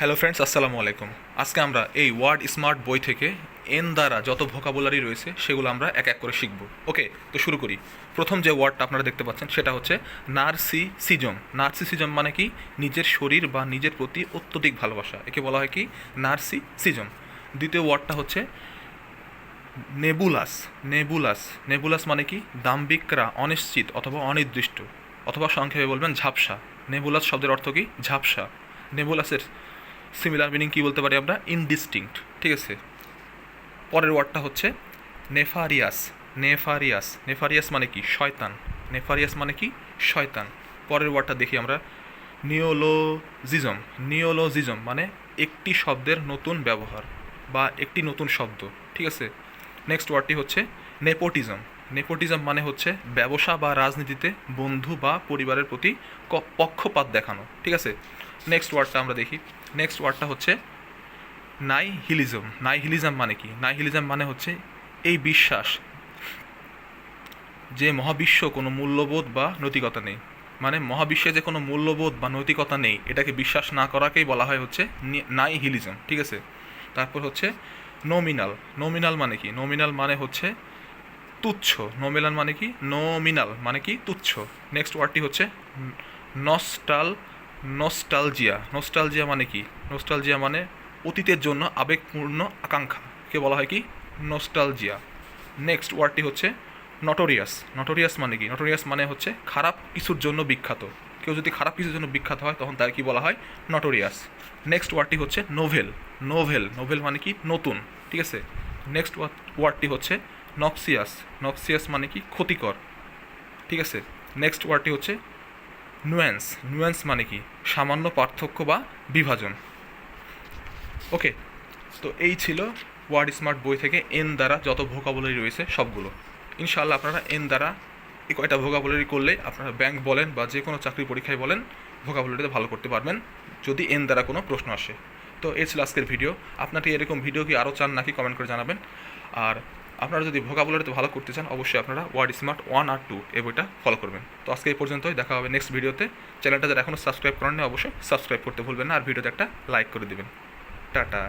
Hello friends আসসালামু আলাইকুম। আজকে আমরা এই ওয়ার্ড স্মার্ট বই থেকে এন দ্বারা যত ভোকাবুলারি রয়েছে, সেগুলো আমরা এক এক করে শিখব। ওকে তো শুরু করি। প্রথম যে ওয়ার্ডটা আপনারা দেখতে পাচ্ছেন, সেটা হচ্ছে নার্সিসিজম নার্সিসিজম মানে কি? নিজের শরীর বা নিজের প্রতি অত্যধিক ভালোবাসা। একে বলা হয় কি? নার্সি নার্সিসিজম দ্বিতীয় ওয়ার্ডটা হচ্ছে নেবুলাস নেবুলাস নেবুলাস মানে কি? দাম্বিকরা অনিশ্চিত অথবা অনির্দিষ্ট। অথবা সংক্ষেপে বলবেন ঝাপসা। নেবুলাস শব্দের অর্থ কি? ঝাপসা। নেবুলাসের সিমিলার মিনিং কি বলতে পারি আমরা? ইনডিস্টিংক্ট ঠিক আছে? পরের ওয়ার্ডটা হচ্ছে নেফারিয়াস নেফারিয়াস নেফারিয়াস মানে কি? শয়তান। নেফারিয়াস মানে কি? শয়তান। পরের ওয়ার্ডটা দেখি আমরা। নিওলোজিজম নিওলোজিজম মানে একটি শব্দের নতুন ব্যবহার বা একটি নতুন শব্দ, ঠিক আছে? নেক্সট ওয়ার্ডটি হচ্ছে নেপোটিজম নেপোটিজম মানে হচ্ছে ব্যবসা বা রাজনীতিতে বন্ধু বা পরিবারের প্রতি পক্ষপাত দেখানো, ঠিক আছে? নেক্সট ওয়ার্ডটা আমরা দেখি। নেক্সট ওয়ার্ডটা হচ্ছে নাইহিলিজম নাইহিলিজম মানে কি? নাইহিলিজম মানে হচ্ছে এই বিশ্বাস যে মহাবিশ্ব কোনো মূল্যবোধ বা নৈতিকতা নেই। মানে মহাবিশ্বে যে কোনো মূল্যবোধ বা নৈতিকতা নেই, এটাকে বিশ্বাস না করাকেই বলা হয় হচ্ছে নাইহিলিজম ঠিক আছে? তারপর হচ্ছে নমিনাল নমিনাল মানে কি? নমিনাল মানে হচ্ছে তুচ্ছ। নমিনাল মানে কি? নমিনাল মানে কি? তুচ্ছ। নেক্সট ওয়ার্ডটি হচ্ছে নস্টাল নস্টালজিয়া নস্টালজিয়া মানে কি? নস্টালজিয়া মানে অতীতের জন্য আবেগপূর্ণ আকাঙ্ক্ষা। কে বলা হয় কি? নস্টালজিয়া নেক্সট ওয়ার্ডটি হচ্ছে নটোরিয়াস নটোরিয়াস মানে কি? নটোরিয়াস মানে হচ্ছে খারাপ কিছুর জন্য বিখ্যাত। কেউ যদি খারাপ কিছুর জন্য বিখ্যাত হয়, তখন তার কি বলা হয়? নটোরিয়াস নেক্সট ওয়ার্ডটি হচ্ছে নোভেল নোভেল নোভেল মানে কি? নতুন। ঠিক আছে? নেক্সট ওয়ার্ডটি হচ্ছে নক্সিয়াস নক্সিয়াস মানে কি? ক্ষতিকর। ঠিক আছে? নেক্সট ওয়ার্ডটি হচ্ছে নুয়েন্স নুয়েন্স মানে কি? সামান্য পার্থক্য বা বিভাজন। ওকে তো এই ছিল ওয়ার্ড স্মার্ট বই থেকে এন দ্বারা যত ভোকাবুলারি রয়েছে সবগুলো। ইনশাআল্লাহ আপনারা এন দ্বারা এই কয়টা ভোকাবুলারি করলে আপনারা ব্যাংক বলেন বা যে কোনো চাকরি পরীক্ষায় বলেন ভোকাবুলারিতে ভালো করতে পারবেন, যদি এন দ্বারা কোনো প্রশ্ন আসে। তো এই ছিল আজকের ভিডিও আপনার এরকম ভিডিও কি আরও চান নাকি কমেন্ট করে জানাবেন? আর আপনারা যদি ভোকাবুলারিতে ভালো করতে চান, অবশ্যই আপনারা ওয়ার্ড স্মার্ট ওয়ান আর টু এই বইটা ফলো করবেন। তো আজকে এই পর্যন্তই, দেখা হবে নেক্সট ভিডিওতে চ্যানেলটা যারা এখনও সাবস্ক্রাইব করেননি, অবশ্যই সাবস্ক্রাইব করতে ভুলবেন না। আর ভিডিওতে একটা লাইক করে দেবেন। টাটা।